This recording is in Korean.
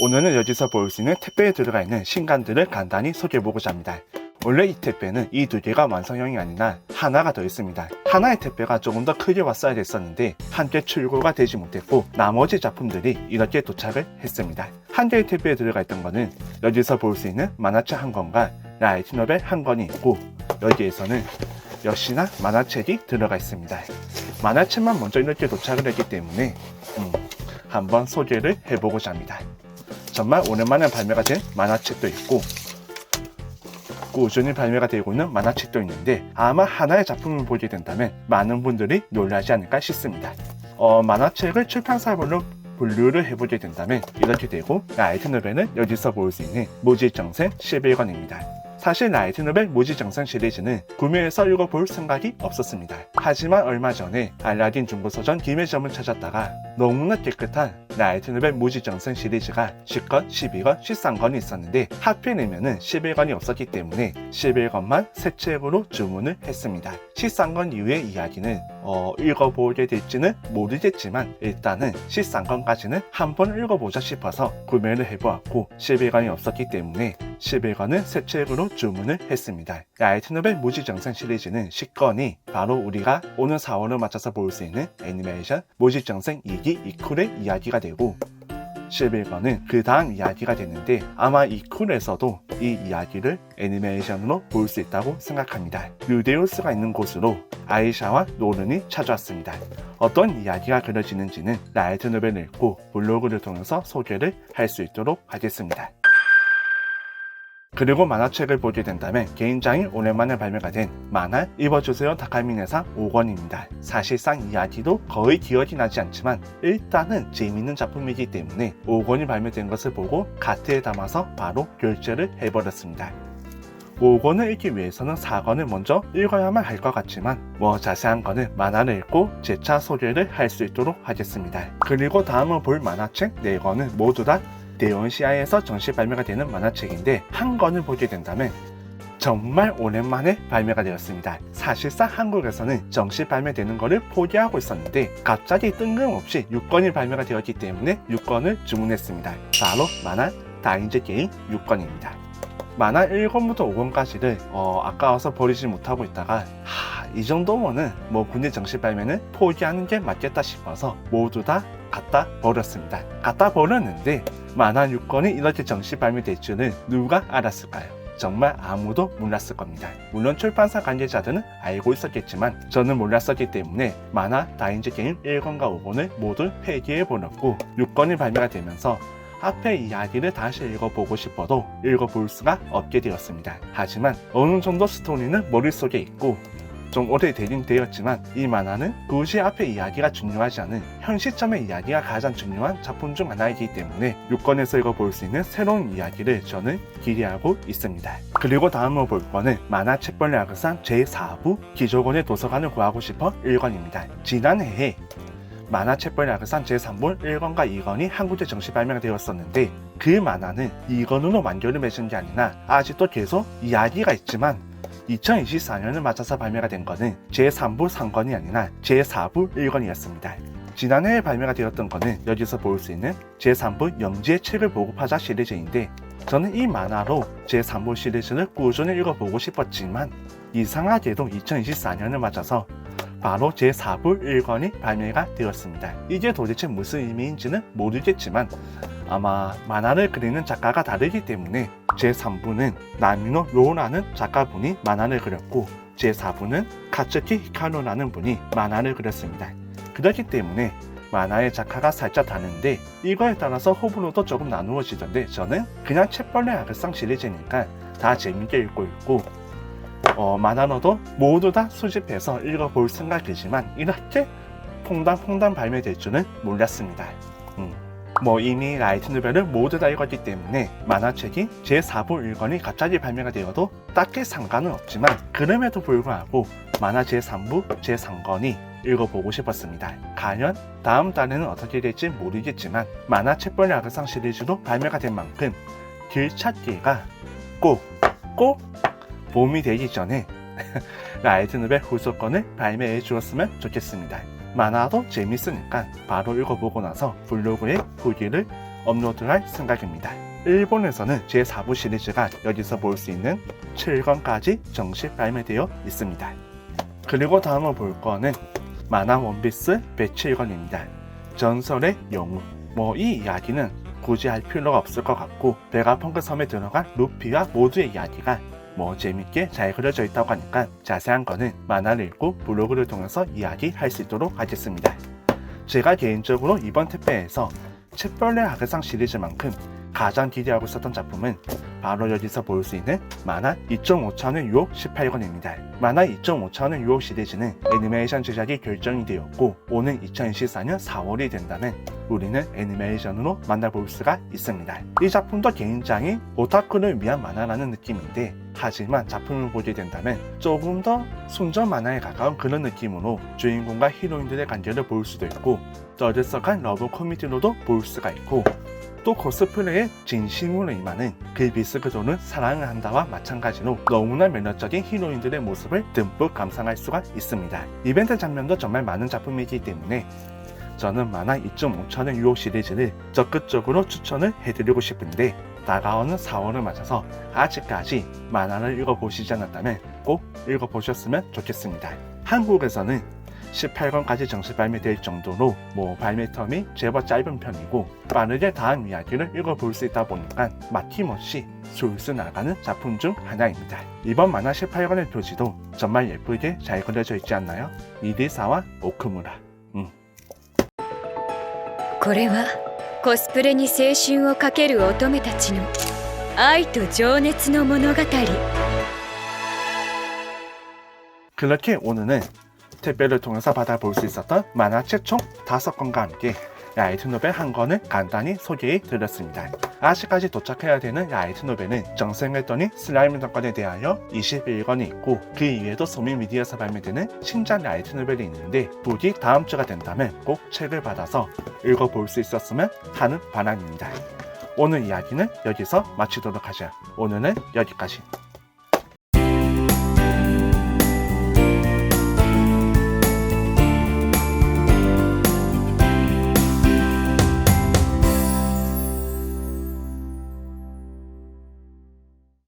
오늘은 여기서 볼 수 있는 택배에 들어가 있는 신간들을 간단히 소개해보고자 합니다. 원래 이 택배는 이 두 개가 완성형이 아니라 하나가 더 있습니다. 하나의 택배가 조금 더 크게 왔어야 됐었는데 함께 출고가 되지 못했고 나머지 작품들이 이렇게 도착을 했습니다. 한 개의 택배에 들어가 있던 거는 여기서 볼 수 있는 만화책 한 권과 라이트 노벨 한 권이 있고 여기에서는 역시나 만화책이 들어가 있습니다. 만화책만 먼저 이렇게 도착을 했기 때문에 음, 한번 소개를 해보고자 합니다. 정말 오랜만에 발매가 된 만화책도 있고 꾸준히 발매가 되고 있는 만화책도 있는데 아마 하나의 작품을 보게 된다면 많은 분들이 놀라지 않을까 싶습니다. 어, 만화책을 출판사별로 분류를 해보게 된다면 이렇게 되고 라이트 노벨은 여기서 볼 수 있는 무지정생 11권입니다. 사실 라이트 노벨 무지정생 시리즈는 구매해서 읽어볼 생각이 없었습니다. 하지만 얼마 전에 알라딘 중고서점 김해점을 찾았다가 너무나 깨끗한 라이트 노벨 무지정생 시리즈가 10권, 12권, 13권이 있었는데 하필이면은 11권이 없었기 때문에 11권만 새 책으로 주문을 했습니다. 13권 이후의 이야기는 어, 읽어보게 될지는 모르겠지만 일단은 13권까지는 한번 읽어보자 싶어서 구매를 해보았고 11권이 없었기 때문에 11권은 새 책으로 주문을 했습니다. 라이트 노벨 무지정생 시리즈는 10권이 바로 우리가 오늘 4월을 맞춰서 볼 수 있는 애니메이션 무지정생 2기 이쿨의 이야기가 되고 11권은 그 다음 이야기가 되는데 아마 이 쿨에서도 이 이야기를 애니메이션으로 볼 수 있다고 생각합니다. 루데우스가 있는 곳으로 아이샤와 노른이 찾아왔습니다. 어떤 이야기가 그려지는지는 라이트 노벨을 읽고 블로그를 통해서 소개를 할 수 있도록 하겠습니다. 그리고 만화책을 보게 된다면 개인장이 오랜만에 발매가 된 만화 입어주세요 다카미네상 5권입니다. 사실상 이야기도 거의 기억이 나지 않지만 일단은 재미있는 작품이기 때문에 5권이 발매된 것을 보고 카트에 담아서 바로 결제를 해버렸습니다. 5권을 읽기 위해서는 4권을 먼저 읽어야만 할 것 같지만 뭐 자세한 거는 만화를 읽고 재차 소개를 할 수 있도록 하겠습니다. 그리고 다음은 볼 만화책 4권은 모두 다 대원시아에서 정식 발매가 되는 만화책인데 한 권을 보게 된다면 정말 오랜만에 발매가 되었습니다. 사실상 한국에서는 정식 발매되는 것을 포기하고 있었는데 갑자기 뜬금없이 6권이 발매가 되었기 때문에 6권을 주문했습니다. 바로 만화 다인제 게임 6권입니다. 만화 1권부터 5권까지를 어, 아까워서 버리지 못하고 있다가 하, 이 정도면은 뭐 군대 정식 발매는 포기하는 게 맞겠다 싶어서 모두 다 갖다 버렸습니다. 갖다 버렸는데 만화 6권이 이렇게 정식 발매될 줄은 누가 알았을까요? 정말 아무도 몰랐을 겁니다. 물론 출판사 관계자들은 알고 있었겠지만 저는 몰랐었기 때문에 만화 다인지 게임 1권과 5권을 모두 폐기해 버렸고 6권이 발매가 되면서 앞에 이야기를 다시 읽어보고 싶어도 읽어볼 수가 없게 되었습니다. 하지만 어느 정도 스토리는 머릿속에 있고 좀 오래되긴 되었지만 이 만화는 굳이 앞에 이야기가 중요하지 않은 현 시점의 이야기가 가장 중요한 작품 중 하나이기 때문에 6권에서 읽어볼 수 있는 새로운 이야기를 저는 기대하고 있습니다. 그리고 다음으로 볼 거는 만화 책벌레 악상 제4부 기조권의 도서관을 구하고 싶어 1권입니다. 지난해에 만화 책벌 야그산 제3본 1권과 2권이 한국에 정식 발매가 되었었는데 그 만화는 2권으로 완결을 맺은 게 아니라 아직도 계속 이야기가 있지만 2024년을 맞춰서 발매가 된 것은 제3부 3권이 아니라 제4부 1권이었습니다. 지난해에 발매가 되었던 것은 여기서 볼 수 있는 제3부 영지의 책을 보고파자 시리즈인데 저는 이 만화로 제3부 시리즈를 꾸준히 읽어보고 싶었지만 이상하게도 2024년을 맞아서 바로 제4부 1권이 발매가 되었습니다. 이게 도대체 무슨 의미인지는 모르겠지만 아마 만화를 그리는 작가가 다르기 때문에 제3부는 나미노 요라는 작가분이 만화를 그렸고 제4부는 카츠키 히카루라는 분이 만화를 그렸습니다. 그렇기 때문에 만화의 작가가 살짝 다른데 이거에 따라서 호불호도 조금 나누어지던데 저는 그냥 책벌레 아그상 시리즈니까 다 재밌게 읽고 있고 어, 만화로도 모두 다 수집해서 읽어볼 생각이지만 이렇게 퐁당퐁당 발매될 줄은 몰랐습니다. 음. 뭐 이미 라이트 노벨을 모두 다 읽었기 때문에 만화책이 제4부 1권이 갑자기 발매가 되어도 딱히 상관은 없지만 그럼에도 불구하고 만화 제3부, 제3권이 읽어보고 싶었습니다. 과연 다음 달에는 어떻게 될지 모르겠지만 만화 책벌레 아그상 시리즈로 발매가 된 만큼 길찾기가 꼭, 꼭 봄이 되기 전에 라이트 노벨 후속권을 발매해 주었으면 좋겠습니다. 만화도 재밌으니까 바로 읽어보고 나서 블로그에 후기를 업로드할 생각입니다. 일본에서는 제4부 시리즈가 여기서 볼 수 있는 7권까지 정식 발매되어 있습니다. 그리고 다음으로 볼 거는 만화 원피스 107권입니다. 전설의 영웅. 뭐 이 이야기는 굳이 할 필요가 없을 것 같고 베가펑크 섬에 들어간 루피와 모두의 이야기가 뭐 재밌게 잘 그려져 있다고 하니까 자세한 거는 만화를 읽고 블로그를 통해서 이야기할 수 있도록 하겠습니다. 제가 개인적으로 이번 택배에서 챗벌레 하계상 시리즈만큼 가장 기대하고 있었던 작품은 바로 여기서 볼 수 있는 만화 2.5차원의 유혹 18권입니다. 만화 2.5차원의 유혹 시리즈는 애니메이션 제작이 결정이 되었고 오는 2024년 4월이 된다면 우리는 애니메이션으로 만나볼 수가 있습니다. 이 작품도 개인장이 오타쿠를 위한 만화라는 느낌인데 하지만 작품을 보게 된다면 조금 더 순전 만화에 가까운 그런 느낌으로 주인공과 히로인들의 관계를 볼 수도 있고 떠들썩한 러브 코미디로도 볼 수가 있고 또 코스프레에 진심으로 임하는 그 비스그도는 사랑을 한다와 마찬가지로 너무나 매력적인 히로인들의 모습을 듬뿍 감상할 수가 있습니다. 이벤트 장면도 정말 많은 작품이기 때문에 저는 만화 2.5차는 유혹 시리즈를 적극적으로 추천을 해드리고 싶은데 다가오는 4월을 맞아서 아직까지 만화를 읽어보시지 않았다면 꼭 읽어보셨으면 좋겠습니다. 한국에서는 18권까지 정식 발매될 정도로 뭐 발매 텀이 제법 짧은 편이고 빠르게 다음 이야기를 읽어볼 수 있다 보니까 막힘없이 술술 나가는 작품 중 하나입니다. 이번 만화 18권의 표지도 정말 예쁘게 잘 그려져 있지 않나요? 이리사와 오크무라 これはコスプレに青春をかける乙女たちの愛と情熱の物語 그렇게 오늘은 택배를 통해서 받아볼 수 있었던 만화책 총 5권과 함께 라이트 노벨 한 권을 간단히 소개해 드렸습니다. 아직까지 도착해야 되는 라이트 노벨은 정생했더니 슬라임 정권에 대하여 21권이 있고 그 이외에도 소미 미디어에서 발매되는 신작 라이트 노벨이 있는데 부디 다음 주가 된다면 꼭 책을 받아서 읽어볼 수 있었으면 하는 바람입니다. 오늘 이야기는 여기서 마치도록 하죠. 오늘은 여기까지.